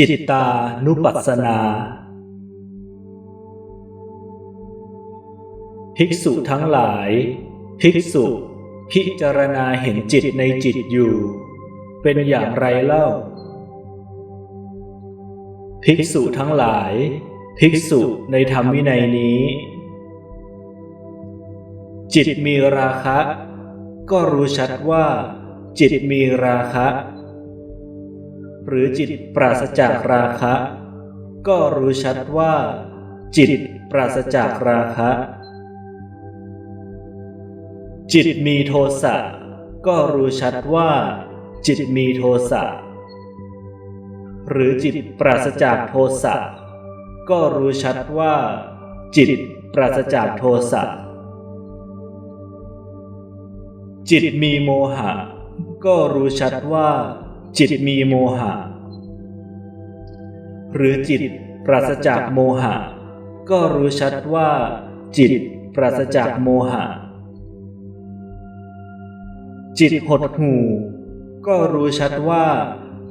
จิตตานุปัสสนา ภิกษุทั้งหลาย ภิกษุ พิจารณาเห็นจิตในจิตอยู่ เป็นอย่างไรเล่า ภิกษุทั้งหลาย ภิกษุในธรรมวินัยนี้ จิตมีราคะ ก็รู้ชัดว่า จิตมีราคะ หรือจิตปราศจากราคะ ก็รู้ชัดว่า จิตปราศจากราคะ จิตมีโทสะก็รู้ชัดว่า จิตมีโทสะหรือจิตปราศจากโทสะก็รู้ชัดว่า จิตปราศจากโทสะจิตมีโมหะ ก็รู้ชัดว่า จิตมีโมหะ หรือจิตปราศจากโมหะ ก็รู้ชัดว่า จิตปราศจากโมหะ จิตหดหูก็รู้ชัดว่า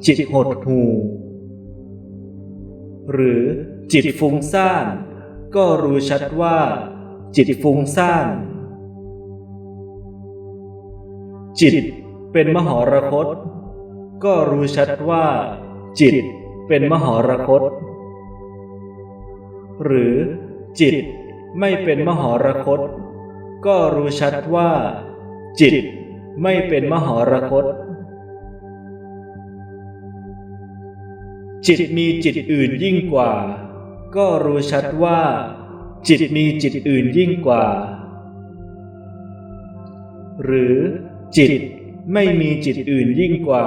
จิตหดหูหรือจิตฟุ้งซ่าน ก็รู้ชัดว่า จิตฟุ้งซ่าน จิตเป็นมหรคต ก็รู้ชัดว่า จิตเป็นมหรคต หรือจิตไม่เป็นมหรคต ก็รู้ชัดว่า จิตไม่เป็นมหรคต จิตมีจิตอื่นยิ่งกว่า ก็รู้ชัดว่า จิตมีจิตอื่นยิ่งกว่า หรือจิตไม่มีจิตอื่นยิ่งกว่า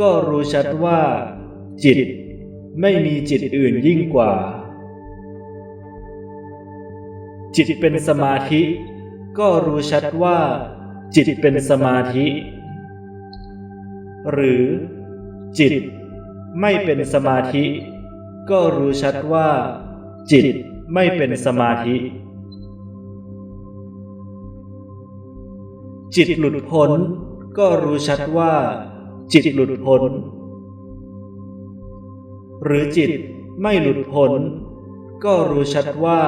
ก็รู้ชัดว่า จิตไม่มีจิตอื่นยิ่งกว่า จิตเป็นสมาธิ ก็รู้ชัดว่า จิตเป็นสมาธิ หรือ จิตไม่เป็นสมาธิ ก็รู้ชัดว่า จิตไม่เป็นสมาธิ จิตหลุดพ้นก็รู้ชัดว่า จิตหลุดพ้น หรือจิตไม่หลุดพ้น ก็รู้ชัดว่า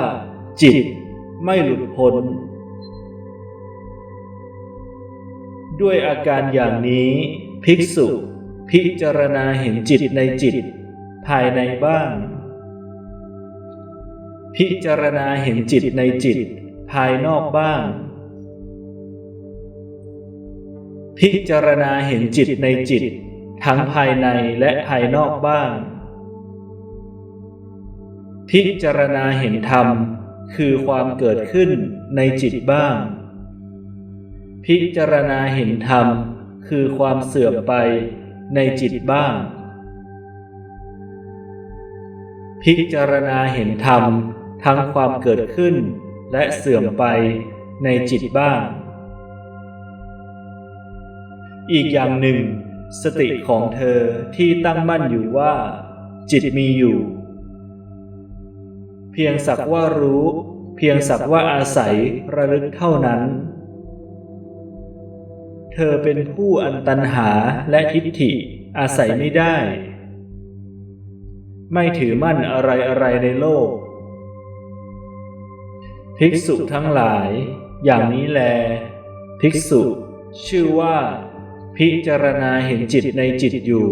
จิตไม่หลุดพ้น ด้วยอาการอย่างนี้ ภิกษุ พิจารณาเห็นจิตในจิต ภายในบ้าง พิจารณาเห็นจิตในจิต ภายนอกบ้าง พิจารณาเห็นจิตในจิต ทั้งภายในและภายนอกบ้าง พิจารณาเห็นธรรม คือความเกิดขึ้นในจิตบ้าง พิจารณาเห็นธรรม คือความเสื่อมไปในจิตบ้าง พิจารณาเห็นธรรม ทั้งความเกิดขึ้นและเสื่อมไปในจิตบ้าง อีกอย่างหนึ่ง สติของเธอที่ตั้งมั่นอยู่ว่า จิตมีอยู่ เพียงสักว่ารู้ เพียงสักว่าอาศัยระลึกเท่านั้น เธอเป็นผู้อันตันหาและทิฏฐิอาศัยไม่ได้ ไม่ถือมั่นอะไรอะไรในโลก ภิกษุทั้งหลาย อย่างนี้แล ภิกษุ ชื่อว่า พิจารณาเห็นจิตในจิตอยู่